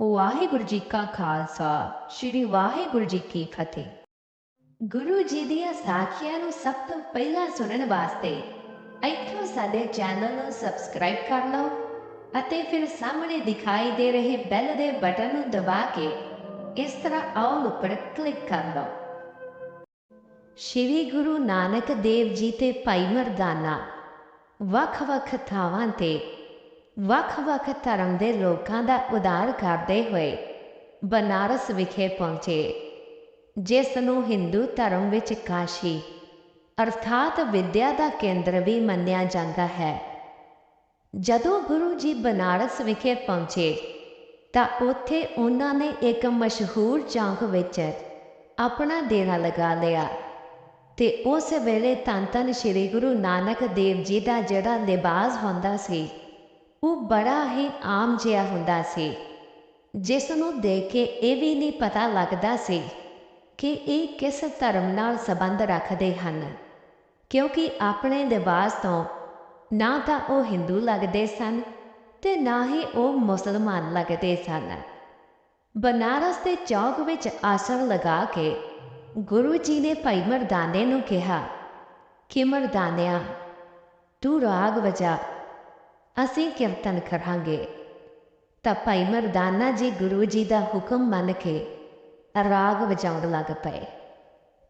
ਵਾਹਿਗੁਰੂ ਜੀ ਕਾ ਖਾਲਸਾ, ਸ੍ਰੀ ਵਾਹਿਗੁਰੂ ਜੀ ਕੀ ਫਤਿਹ। ਗੁਰੂ ਜੀ ਦੀਆਂ ਸਾਖੀਆਂ ਨੂੰ ਸਭ ਤੋਂ ਪਹਿਲਾਂ ਸੁਣਨ ਵਾਸਤੇ ਇੱਥੋਂ ਸਾਡੇ ਚੈਨਲ ਨੂੰ ਸਬਸਕ੍ਰਾਈਬ ਕਰ ਲਓ ਅਤੇ ਫਿਰ ਸਾਹਮਣੇ ਦਿਖਾਈ ਦੇ ਰਹੇ ਬੈਲ ਦੇ ਬਟਨ ਨੂੰ ਦਬਾ ਕੇ ਇਸ ਤਰ੍ਹਾਂ ਆਲ ਉੱਪਰ ਕਲਿੱਕ ਕਰ ਲਓ। ਸ਼੍ਰੀ ਗੁਰੂ ਨਾਨਕ ਦੇਵ ਜੀ ਤੇ ਭਾਈ ਮਰਦਾਨਾ ਵੱਖ-ਵੱਖ ਥਾਵਾਂ ਤੇ ਵੱਖ-ਵੱਖ ਧਰਮ ਦੇ ਲੋਕਾਂ ਦਾ ਉਦਾਰ ਕਰਦੇ ਹੋਏ ਬਨਾਰਸ ਵਿਖੇ ਪਹੁੰਚੇ, ਜਿਸ ਨੂੰ ਹਿੰਦੂ ਧਰਮ ਵਿੱਚ ਕਾਸ਼ੀ ਅਰਥਾਤ ਵਿਦਿਆ ਦਾ ਕੇਂਦਰ ਵੀ ਮੰਨਿਆ ਜਾਂਦਾ ਹੈ। ਜਦੋਂ ਗੁਰੂ ਜੀ ਬਨਾਰਸ ਵਿਖੇ ਪਹੁੰਚੇ, ਤਾਂ ਉੱਥੇ ਉਹਨਾਂ ਨੇ ਇੱਕ ਮਸ਼ਹੂਰ ਚੌਂਕ ਵਿੱਚ ਆਪਣਾ ਡੇਰਾ ਲਗਾ ਲਿਆ ਤੇ ਉਸ ਵੇਲੇ ਧੰਨ ਧੰਨ ਸ੍ਰੀ ਗੁਰੂ ਨਾਨਕ ਦੇਵ ਜੀ ਦਾ ਜਿਹੜਾ ਲਿਬਾਸ ਹੁੰਦਾ ਸੀ ਉਹ ਬੜਾ ਹੀ ਆਮ ਜਿਹਾ ਹੁੰਦਾ ਸੀ। ਜਿਸ ਨੂੰ ਦੇਖ ਕੇ ਇਹ ਵੀ ਨਹੀਂ ਪਤਾ ਲੱਗਦਾ ਸੀ ਕਿ ਇਹ ਕਿਸ ਧਰਮ ਨਾਲ ਸੰਬੰਧ ਰੱਖਦੇ ਹਨ। ਕਿਉਂਕਿ ਆਪਣੇ ਲਿਬਾਸ ਤੋਂ ਨਾ ਤਾਂ ਉਹ ਹਿੰਦੂ ਲੱਗਦੇ ਸਨ ਤੇ ਨਾ ਹੀ ਉਹ ਮੁਸਲਮਾਨ ਲੱਗਦੇ ਸਨ। ਬਨਾਰਸ ਦੇ ਚੌਕ ਵਿੱਚ ਆਸਣ ਲਗਾ ਕੇ ਗੁਰੂ ਜੀ ਨੇ ਭਾਈ ਮਰਦਾਨੇ ਨੂੰ ਕਿਹਾ, ਕਿ ਮਰਦਾਨਿਆ, ਤੂੰ ਰਾਗ ਵਜਾ ਅਸੀਂ ਕੀਰਤਨ ਕਰਾਂਗੇ ਤਾਂ ਭਾਈ ਮਰਦਾਨਾ ਜੀ ਗੁਰੂ ਜੀ ਦਾ ਹੁਕਮ ਮੰਨ ਕੇ ਰਾਗ ਵਜਾਉਣ ਲੱਗ ਪਏ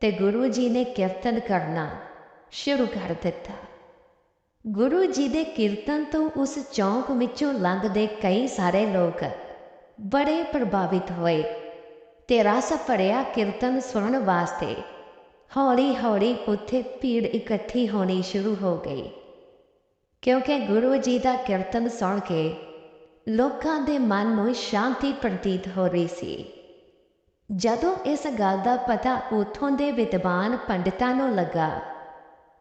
ਤੇ ਗੁਰੂ ਜੀ ਨੇ ਕੀਰਤਨ ਕਰਨਾ ਸ਼ੁਰੂ ਕਰ ਦਿੱਤਾ। ਗੁਰੂ ਜੀ ਦੇ ਕੀਰਤਨ ਤੋਂ ਉਸ ਚੌਂਕ ਵਿੱਚੋਂ ਲੰਘਦੇ ਕਈ ਸਾਰੇ ਲੋਕ ਬੜੇ ਪ੍ਰਭਾਵਿਤ ਹੋਏ ਤੇ ਰਸ ਭਰਿਆ ਕੀਰਤਨ ਸੁਣਨ ਵਾਸਤੇ ਹੌਲੀ-ਹੌਲੀ ਉੱਥੇ ਭੀੜ ਇਕੱਠੀ ਹੋਣੀ ਸ਼ੁਰੂ ਹੋ ਗਈ। ਕਿਉਂਕਿ ਗੁਰੂ ਜੀ ਦਾ ਕੀਰਤਨ ਸੁਣ ਕੇ ਲੋਕਾਂ ਦੇ ਮਨ ਨੂੰ ਸ਼ਾਂਤੀ ਪ੍ਰਤੀਤ ਹੋ ਰਹੀ ਸੀ। ਜਦੋਂ ਇਸ ਗੱਲ ਦਾ ਪਤਾ ਉਥੋਂ ਦੇ ਵਿਦਵਾਨ ਪੰਡਿਤਾਂ ਨੂੰ ਲੱਗਾ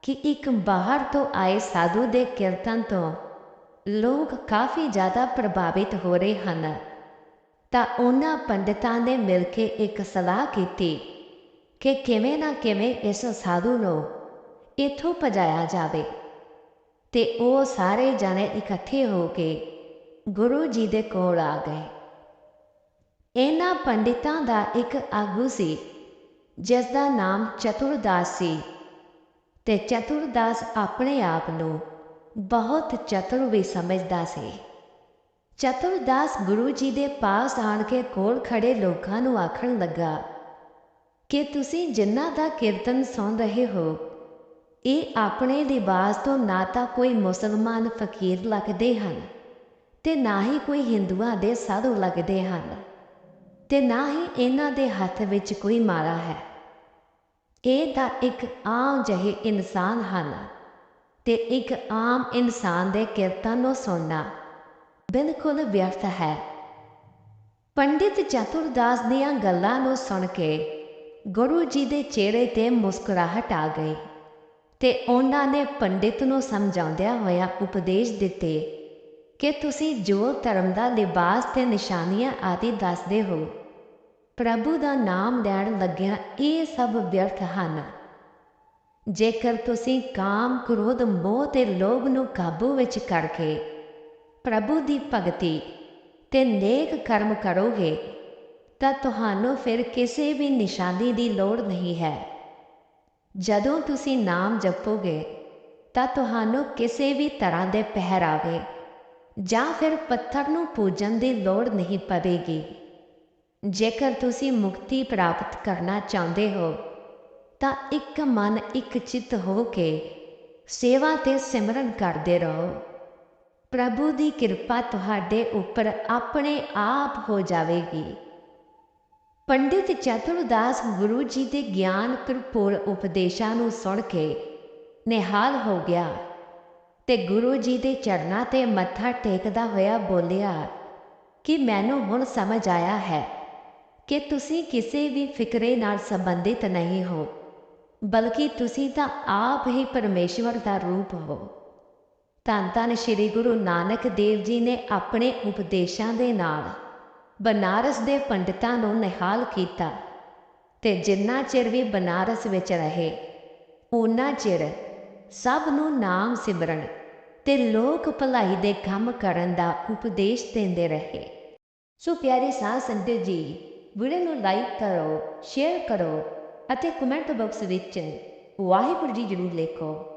ਕਿ ਇੱਕ ਬਾਹਰ ਤੋਂ ਆਏ ਸਾਧੂ ਦੇ ਕੀਰਤਨ ਤੋਂ ਲੋਕ ਕਾਫੀ ਜ਼ਿਆਦਾ ਪ੍ਰਭਾਵਿਤ ਹੋ ਰਹੇ ਹਨ, ਤਾਂ ਉਹਨਾਂ ਪੰਡਿਤਾਂ ਨੇ ਮਿਲ ਕੇ ਇੱਕ ਸਲਾਹ ਕੀਤੀ ਕਿ ਕਿਵੇਂ ਨਾ ਕਿਵੇਂ ਇਸ ਸਾਧੂ ਨੂੰ ਇਥੋਂ ਭਜਾਇਆ ਜਾਵੇ। ਤੇ ਉਹ ਸਾਰੇ ਜਣੇ ਇਕੱਠੇ ਹੋ ਕੇ ਗੁਰੂ ਜੀ ਦੇ ਕੋਲ ਆ ਗਏ। ਇਹਨਾਂ ਪੰਡਿਤਾਂ ਦਾ ਇੱਕ ਆਗੂ ਸੀ, ਜਿਸ ਦਾ ਨਾਮ ਚਤੁਰਦਾਸ ਸੀ ਤੇ ਚਤੁਰਦਾਸ ਆਪਣੇ ਆਪ ਨੂੰ ਬਹੁਤ ਚਤੁਰ ਵੀ ਸਮਝਦਾ ਸੀ। ਚਤੁਰਦਾਸ ਗੁਰੂ ਜੀ ਦੇ ਪਾਸ ਆਣ ਕੇ ਕੋਲ ਖੜੇ ਲੋਕਾਂ ਨੂੰ ਆਖਣ ਲੱਗਾ, ਕਿ ਤੁਸੀਂ ਜਿਨ੍ਹਾਂ ਦਾ ਕੀਰਤਨ ਸੁਣ ਰਹੇ ਹੋ ਇਹ ਆਪਣੇ ਲਿਬਾਸ ਤੋਂ ਨਾ ਤਾਂ ਕੋਈ ਮੁਸਲਮਾਨ ਫਕੀਰ ਲੱਗਦੇ ਹਨ ਤੇ ਨਾ ਹੀ ਕੋਈ ਹਿੰਦੂਆਂ ਦੇ ਸਾਧੂ ਲੱਗਦੇ ਹਨ ਤੇ ਨਾ ਹੀ ਇਹਨਾਂ ਦੇ ਹੱਥ ਵਿੱਚ ਕੋਈ ਮਾਲਾ ਹੈ। ਇਹ ਤਾਂ ਇੱਕ ਆਮ ਜਿਹੇ ਇਨਸਾਨ ਹਨ ਤੇ ਇੱਕ ਆਮ ਇਨਸਾਨ ਦੇ ਕੀਰਤਨ ਨੂੰ ਸੁਣਨਾ ਬਿਲਕੁਲ ਵਿਅਰਥ ਹੈ। ਪੰਡਿਤ ਚਤੁਰਦਾਸ ਦੀਆਂ ਗੱਲਾਂ ਨੂੰ ਸੁਣ ਕੇ ਗੁਰੂ ਜੀ ਦੇ ਚਿਹਰੇ ਤੇ ਮੁਸਕਰਾਹਟ ਆ ਗਈ। ਤੇ ਉਹਨਾਂ ਨੇ ਪੰਡਿਤ ਨੂੰ ਸਮਝਾਉਂਦਿਆਂ ਹੋਇਆ ਉਪਦੇਸ਼ ਦਿੱਤੇ ਕਿ ਤੁਸੀਂ ਜੋ ਧਰਮ ਦਾ ਲਿਬਾਸ ਤੇ ਨਿਸ਼ਾਨੀਆਂ ਆਦਿ ਦੱਸਦੇ ਹੋ, ਪ੍ਰਭੂ ਦਾ ਨਾਮ ਲੈਣ ਲੱਗਿਆ ਇਹ ਸਭ ਵਿਅਰਥ ਹਨ। ਜੇਕਰ ਤੁਸੀਂ ਕਾਮ ਕ੍ਰੋਧ ਮੋਹ ਤੇ ਲੋਭ ਨੂੰ ਕਾਬੂ ਵਿੱਚ ਕਰਕੇ ਪ੍ਰਭੂ ਦੀ ਭਗਤੀ ਤੇ ਨੇਕ ਕਰਮ ਕਰੋਗੇ, ਤਾਂ ਤੁਹਾਨੂੰ ਫਿਰ ਕਿਸੇ ਵੀ ਨਿਸ਼ਾਨੀ ਦੀ ਲੋੜ ਨਹੀਂ ਹੈ। ਜਦੋਂ ਤੁਸੀਂ ਨਾਮ ਜਪੋਗੇ, ਤਾਂ ਤੁਹਾਨੂੰ ਕਿਸੇ ਵੀ ਤਰ੍ਹਾਂ ਦੇ ਪਹਿਰਾਵੇ ਜਾਂ ਫਿਰ ਪੱਥਰ ਨੂੰ ਪੂਜਣ ਦੀ ਲੋੜ ਨਹੀਂ ਪਵੇਗੀ। ਜੇਕਰ ਤੁਸੀਂ ਮੁਕਤੀ ਪ੍ਰਾਪਤ ਕਰਨਾ ਚਾਹੁੰਦੇ ਹੋ, ਤਾਂ ਇੱਕ ਮਨ ਇੱਕ ਚਿੱਤ ਹੋ ਕੇ ਸੇਵਾ ਤੇ ਸਿਮਰਨ ਕਰਦੇ ਰਹੋ। ਪ੍ਰਭੂ ਦੀ ਕਿਰਪਾ ਤੁਹਾਡੇ ਉੱਪਰ ਆਪਣੇ ਆਪ ਹੋ ਜਾਵੇਗੀ। ਪੰਡਿਤ ਚਤੁਰਦਾਸ ਗੁਰੂ ਜੀ ਦੇ ਗਿਆਨ ਭਰਪੂਰ ਉਪਦੇਸ਼ਾਂ ਨੂੰ ਸੁਣ ਕੇ ਨਿਹਾਲ ਹੋ ਗਿਆ ਤੇ ਗੁਰੂ ਜੀ ਦੇ ਚਰਨਾਂ ਤੇ ਮੱਥਾ ਟੇਕਦਾ ਹੋਇਆ ਬੋਲਿਆ, ਕਿ ਮੈਨੂੰ ਹੁਣ ਸਮਝ ਆਇਆ ਹੈ ਕਿ ਤੁਸੀਂ ਕਿਸੇ ਵੀ ਫਿਕਰੇ ਨਾਲ ਸੰਬੰਧਿਤ ਨਹੀਂ ਹੋ, ਬਲਕਿ ਤੁਸੀਂ ਤਾਂ ਆਪ ਹੀ ਪਰਮੇਸ਼ਵਰ ਦਾ ਰੂਪ ਹੋ। ਧੰਨ ਧੰਨ ਸ੍ਰੀ ਗੁਰੂ ਨਾਨਕ ਦੇਵ ਜੀ ਨੇ ਆਪਣੇ ਉਪਦੇਸ਼ਾਂ ਦੇ ਨਾਲ ਬਨਾਰਸ ਦੇ ਪੰਡਿਤਾਂ ਨੂੰ ਨਿਹਾਲ ਕੀਤਾ ਤੇ ਜਿੰਨਾ ਚਿਰ ਵੀ ਬਨਾਰਸ ਵਿੱਚ ਰਹੇ ਉਹਨਾਂ ਚਿਰ ਸਭ ਨੂੰ ਨਾਮ ਸਿਮਰਨ ਤੇ ਲੋਕ ਭਲਾਈ ਦੇ ਕੰਮ ਕਰਨ ਦਾ ਉਪਦੇਸ਼ ਦਿੰਦੇ ਰਹੇ। ਸੋ ਪਿਆਰੇ ਸਾਹ ਸੰਗਤ ਜੀ, ਵੀਡੀਓ ਨੂੰ ਲਾਈਕ ਕਰੋ ਸ਼ੇਅਰ ਕਰੋ ਅਤੇ ਕਮੈਂਟ ਬਾਕਸ ਵਿੱਚ ਵਾਹਿਗੁਰੂ ਜੀ ਜ਼ਰੂਰ ਲਿਖੋ।